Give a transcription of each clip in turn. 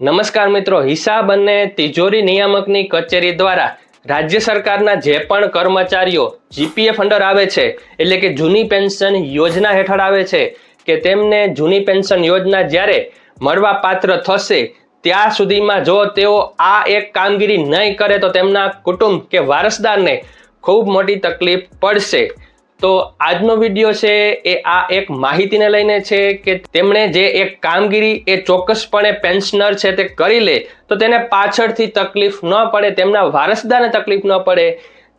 નમસ્કાર મિત્રો, હિસાબ અને તિજોરી નિયામકની કચેરી દ્વારા રાજ્ય સરકારના જે પણ કર્મચારીઓ જીપીએફ અંડર આવે છે, એટલે કે જૂની પેન્શન યોજના હેઠળ આવે છે, કે તેમને જૂની પેન્શન યોજના જ્યારે મળવા પાત્ર થશે, ત્યાં સુધીમાં જો તેઓ આ એક કામગીરી નહીં કરે તો તેમના કુટુંબ કે વારસદારને ખૂબ મોટી તકલીફ પડશે. તો આજનો વીડિયો છે એ આ એક માહિતીને લઈને છે કે તેમણે જે એક કામગીરી એ ચોક્કસપણે પેન્શનર છે તે કરી લે, તો તેને પાછળથી તકલીફ ન પડે, તેમના વારસદારને તકલીફ ન પડે.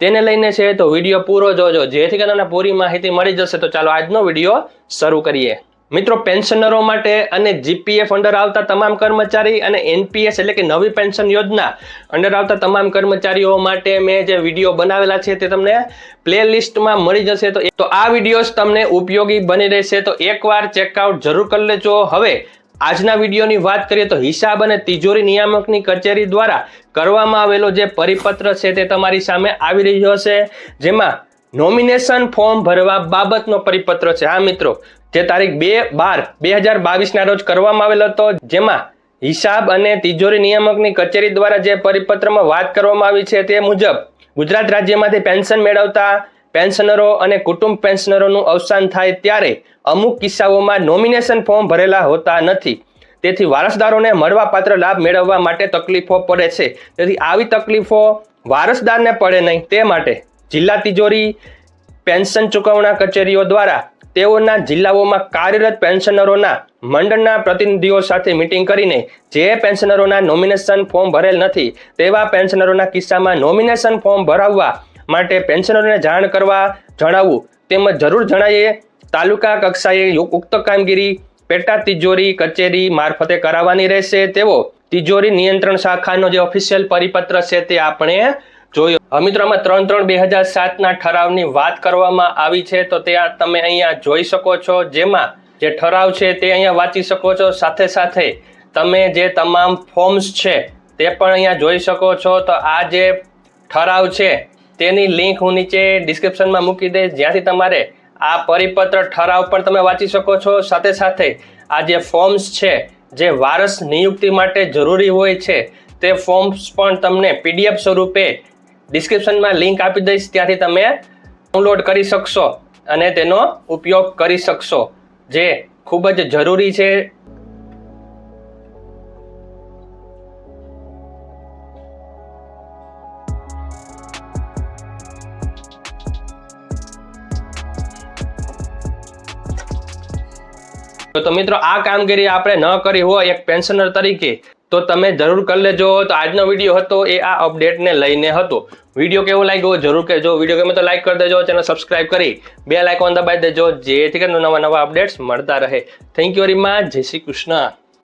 તેને લઈને છે તો વીડિયો પૂરો જોજો. જેથી કરીને પૂરી માહિતી મળી જશે. તો ચાલો આજનો વીડિયો શરૂ કરીએ. મિત્રો પેન્શનરો માટે અને જીપીએફ અંડર આવતા તમામ કર્મચારી અને એનપીએસ એટલે કે નવી પેન્શન યોજના અંડર આવતા તમામ કર્મચારીઓ માટે મેં જે વીડિયો બનાવેલા છે તે તમને પ્લે લિસ્ટમાં મળી જશે. તો તો આ વિડીયોઝ તમને ઉપયોગી બની રહેશે. તો એકવાર ચેકઆઉટ જરૂર કરી લેજો. હવે આજના વિડીયોની વાત કરીએ તો હિસાબ અને તિજોરી નિયામકની કચેરી દ્વારા કરવામાં આવેલો જે પરિપત્ર છે તે તમારી સામે આવી રહ્યો છે. જેમાં નોમિનેશન ફોર્મ ભરવા બાબતનો પરિપત્ર છે. હા મિત્રો જે તારીખ બે બાર બે હજાર બાવીસના રોજ કરવામાં આવેલો હતો, જેમાં હિસાબ અને તિજોરી નિયામકની કચેરી દ્વારા જે પરિપત્રમાં વાત કરવામાં આવી છે તે મુજબ ગુજરાત રાજ્યમાંથી પેન્શન મેળવતા પેન્શનરો અને કુટુંબ પેન્શનરોનું અવસાન થાય ત્યારે અમુક કિસ્સાઓમાં નોમિનેશન ફોર્મ ભરેલા હોતા નથી. તેથી વારસદારોને મળવાપાત્ર લાભ મેળવવા માટે તકલીફો પડે છે. તેથી આવી તકલીફો વારસદારને પડે નહીં. તે માટે જિલ્લા તિજોરી પેન્શન ચૂકવણા કચેરીઓ દ્વારા તેઓના જિલ્લાઓમાં કાર્યરત પેન્શનરોના મંડળના પ્રતિનિધિઓ સાથે મિટિંગ કરીને જે પેન્શનરોના નોમિનેશન ફોર્મ ભરેલ નથી તેવા પેન્શનરોના કિસ્સામાં નોમિનેશન ફોર્મ ભરાવવા માટે પેન્શનરોને જાણ કરવા જણાવવું તેમજ જરૂર જણાવીએ તાલુકા કક્ષાએ ઉક્ત કામગીરી પેટા તિજોરી કચેરી મારફતે કરાવવાની રહેશે. તેવો તિજોરી નિયંત્રણ શાખાનો જે ઓફિશિયલ પરિપત્ર છે તે આપણે જોયો. અમિત્રોમાં ત્રણ ત્રણ બે હજાર સાતના ઠરાવની વાત કરવામાં આવી છે, તો તે તમે અહીંયા જોઈ શકો છો. જેમાં જે ઠરાવ છે તે અહીંયા વાંચી શકો છો. સાથે સાથે તમે જે તમામ ફોર્મ્સ છે તે પણ અહીંયા જોઈ શકો છો. તો આ જે ઠરાવ છે તેની લિંક હું નીચે ડિસ્ક્રિપ્શનમાં મૂકી દઈશ. જ્યાંથી તમારે આ પરિપત્ર ઠરાવ પણ તમે વાંચી શકો છો. સાથે સાથે આ જે ફોર્મ્સ છે જે વારસ નિયુક્તિ માટે જરૂરી હોય છે, તે ફોર્મ્સ પણ તમને પીડીએફ સ્વરૂપે ડિસ્ક્રિપ્શનમાં લિંક આપી દઈશ, ત્યાંથી તમે ડાઉનલોડ કરી શકશો અને તેનો ઉપયોગ કરી શકશો, જે ખૂબ જ જરૂરી છે. તો મિત્રો, આ કામગીરી આપણે ન કરી હોય એક પેન્શનર તરીકે તો તમે જરૂર કરી લેજો. તો આજનો વીડિયો હતો એ આ અપડેટને લઈને હતો. વીડિયો કેવો લાગ્યો જરૂર કહેજો. વીડિયો ગમે તો લાઈક કરી દેજો, ચેનલ સબસ્ક્રાઈબ કરી બે લાઇકોન દબાવી દેજો, જેથી કરીને નવા નવા અપડેટ્સ મળતા રહે. થેન્ક યુ વેરી મચ જય શ્રી કૃષ્ણ.